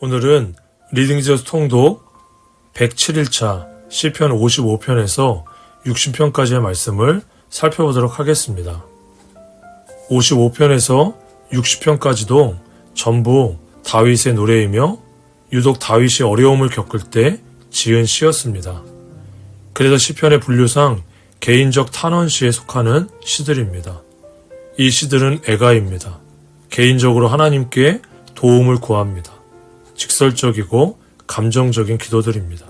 오늘은 리딩지어스 통독 107일차 시편 55편에서 60편까지의 말씀을 살펴보도록 하겠습니다. 55편에서 60편까지도 전부 다윗의 노래이며 유독 다윗이 어려움을 겪을 때 지은 시였습니다. 그래서 시편의 분류상 개인적 탄원시에 속하는 시들입니다. 이 시들은 애가입니다. 개인적으로 하나님께 도움을 구합니다. 직설적이고 감정적인 기도들입니다.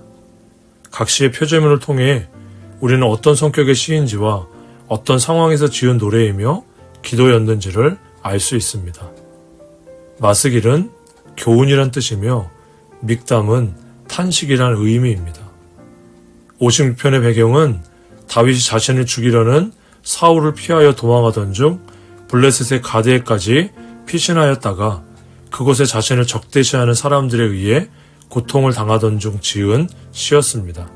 각 시의 표제문을 통해 우리는 어떤 성격의 시인지와 어떤 상황에서 지은 노래이며 기도였는지를 알 수 있습니다. 마스길은 교훈이란 뜻이며 믹담은 탄식이란 의미입니다. 56편의 배경은 다윗이 자신을 죽이려는 사울을 피하여 도망하던 중 블레셋의 가드에까지 피신하였다가 그곳에 자신을 적대시하는 사람들에 의해 고통을 당하던 중 지은 시였습니다.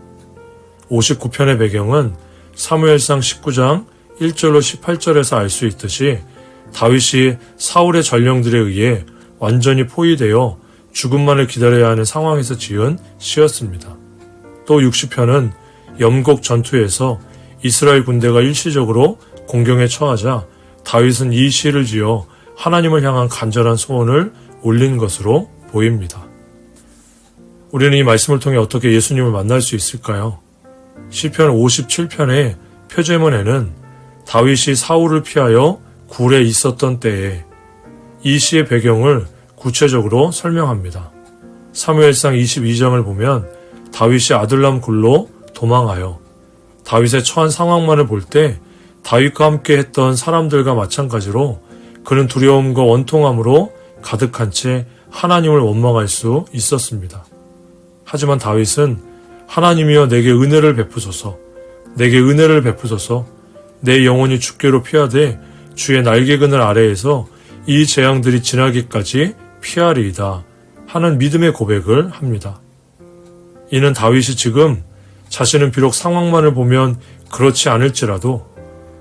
59편의 배경은 사무엘상 19장 1절로 18절에서 알 수 있듯이 다윗이 사울의 전령들에 의해 완전히 포위되어 죽음만을 기다려야 하는 상황에서 지은 시였습니다. 또 60편은 염곡 전투에서 이스라엘 군대가 일시적으로 공경에 처하자 다윗은 이 시를 지어 하나님을 향한 간절한 소원을 올린 것으로 보입니다. 우리는 이 말씀을 통해 어떻게 예수님을 만날 수 있을까요? 시편 57편의 표제문에는 다윗이 사울을 피하여 굴에 있었던 때에 이 시의 배경을 구체적으로 설명합니다. 사무엘상 22장을 보면 다윗이 아들람 굴로 도망하여 다윗의 처한 상황만을 볼 때 다윗과 함께 했던 사람들과 마찬가지로 그는 두려움과 원통함으로 가득한 채 하나님을 원망할 수 있었습니다. 하지만 다윗은 하나님이여 내게 은혜를 베푸소서, 내게 은혜를 베푸소서, 내 영혼이 죽게로 피하되 주의 날개 그늘 아래에서 이 재앙들이 지나기까지 피하리이다 하는 믿음의 고백을 합니다. 이는 다윗이 지금 자신은 비록 상황만을 보면 그렇지 않을지라도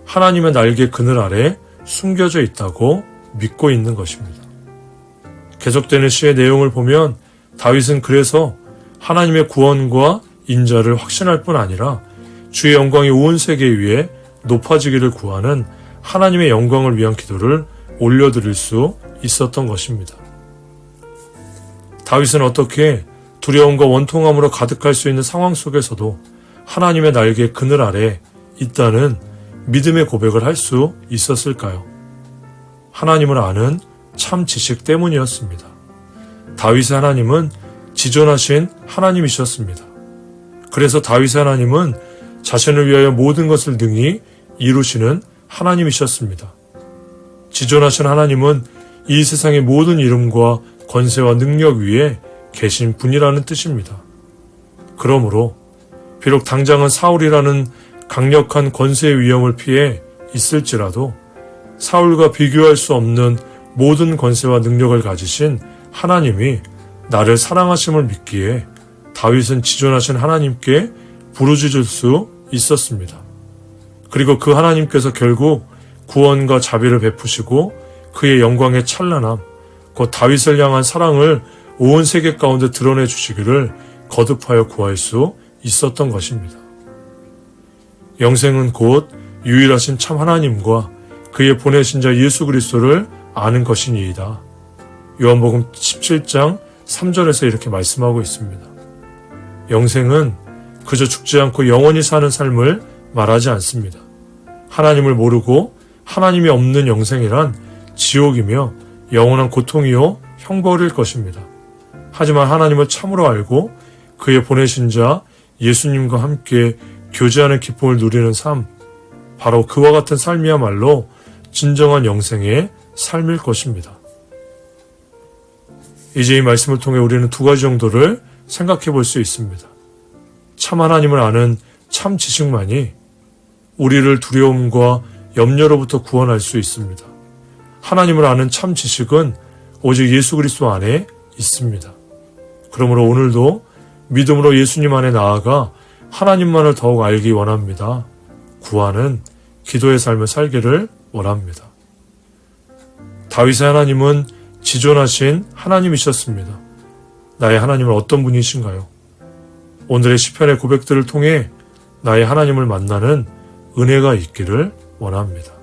하나님의 날개 그늘 아래 숨겨져 있다고 믿고 있는 것입니다. 계속되는 시의 내용을 보면 다윗은 그래서 하나님의 구원과 인자를 확신할 뿐 아니라 주의 영광이 온 세계 위에 높아지기를 구하는 하나님의 영광을 위한 기도를 올려드릴 수 있었던 것입니다. 다윗은 어떻게 두려움과 원통함으로 가득할 수 있는 상황 속에서도 하나님의 날개 그늘 아래 있다는 믿음의 고백을 할 수 있었을까요? 하나님을 아는 참 지식 때문이었습니다. 다윗의 하나님은 지존하신 하나님이셨습니다. 그래서 다윗의 하나님은 자신을 위하여 모든 것을 능히 이루시는 하나님이셨습니다. 지존하신 하나님은 이 세상의 모든 이름과 권세와 능력 위에 계신 분이라는 뜻입니다. 그러므로 비록 당장은 사울이라는 강력한 권세의 위험을 피해 있을지라도 사울과 비교할 수 없는 모든 권세와 능력을 가지신 하나님이 나를 사랑하심을 믿기에 다윗은 지존하신 하나님께 부르짖을 수 있었습니다. 그리고 그 하나님께서 결국 구원과 자비를 베푸시고 그의 영광의 찬란함, 곧 다윗을 향한 사랑을 온 세계 가운데 드러내 주시기를 거듭하여 구할 수 있었던 것입니다. 영생은 곧 유일하신 참 하나님과 그의 보내신 자 예수 그리스도를 아는 것이니이다. 요한복음 17장 3절에서 이렇게 말씀하고 있습니다. 영생은 그저 죽지 않고 영원히 사는 삶을 말하지 않습니다. 하나님을 모르고 하나님이 없는 영생이란 지옥이며 영원한 고통이요 형벌일 것입니다. 하지만 하나님을 참으로 알고 그의 보내신 자 예수님과 함께 교제하는 기쁨을 누리는 삶, 바로 그와 같은 삶이야말로 진정한 영생의 삶일 것입니다. 이제 이 말씀을 통해 우리는 두 가지 정도를 생각해 볼 수 있습니다. 참 하나님을 아는 참 지식만이 우리를 두려움과 염려로부터 구원할 수 있습니다. 하나님을 아는 참 지식은 오직 예수 그리스도 안에 있습니다. 그러므로 오늘도 믿음으로 예수님 안에 나아가 하나님만을 더욱 알기 원합니다. 구하는 기도의 삶을 살기를 원합니다. 다윗의 하나님은 지존하신 하나님이셨습니다. 나의 하나님은 어떤 분이신가요? 오늘의 시편의 고백들을 통해 나의 하나님을 만나는 은혜가 있기를 원합니다.